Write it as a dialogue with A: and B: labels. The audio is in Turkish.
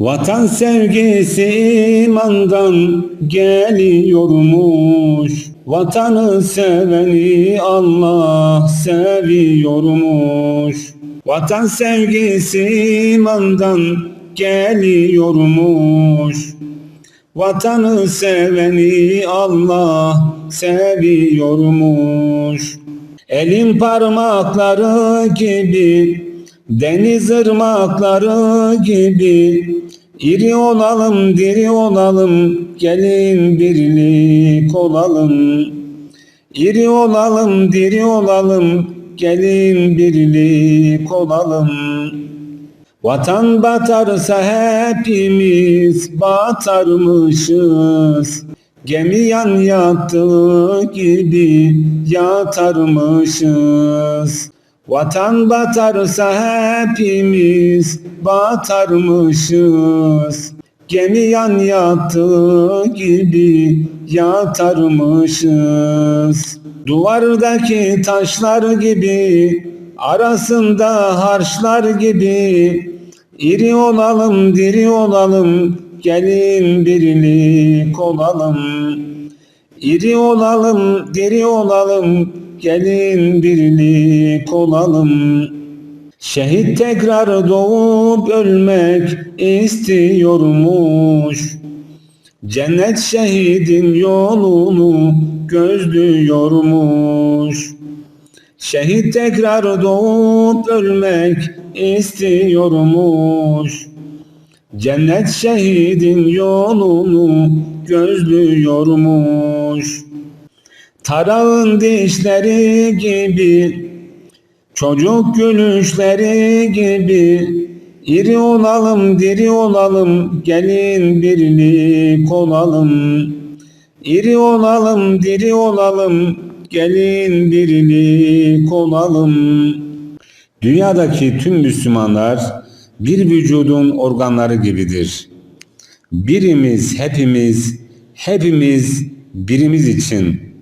A: Vatan sevgisi imandan geliyormuş. Vatanı seveni Allah seviyormuş. Vatan sevgisi imandan geliyormuş. Vatanı seveni Allah seviyormuş. Elin parmakları gibi, deniz ırmakları gibi, iri olalım, diri olalım, gelin birlik olalım. İri olalım, diri olalım, gelin birlik olalım. Vatan batarsa hepimiz batarmışız. Gemi yan yattığı gibi yatarmışız. Vatan batarsa hepimiz batarmışız. Gemi yan yattığı gibi yatarmışız. Duvardaki taşlar gibi, arasında harçlar gibi, iri olalım, diri olalım, gelin birlik olalım. İri olalım, diri olalım, gelin birlik olalım. Şehit tekrar doğup ölmek istiyormuş. Cennet şehidin yolunu gözlüyormuş. Şehit tekrar doğup ölmek istiyormuş. Cennet şehidin yolunu gözlüyormuş. Tarağın dişleri gibi, çocuk gülüşleri gibi, iri olalım, diri olalım, gelin birlik olalım. İri olalım, diri olalım, gelin birlik olalım. Dünyadaki tüm Müslümanlar bir vücudun organları gibidir. Birimiz hepimiz, hepimiz birimiz için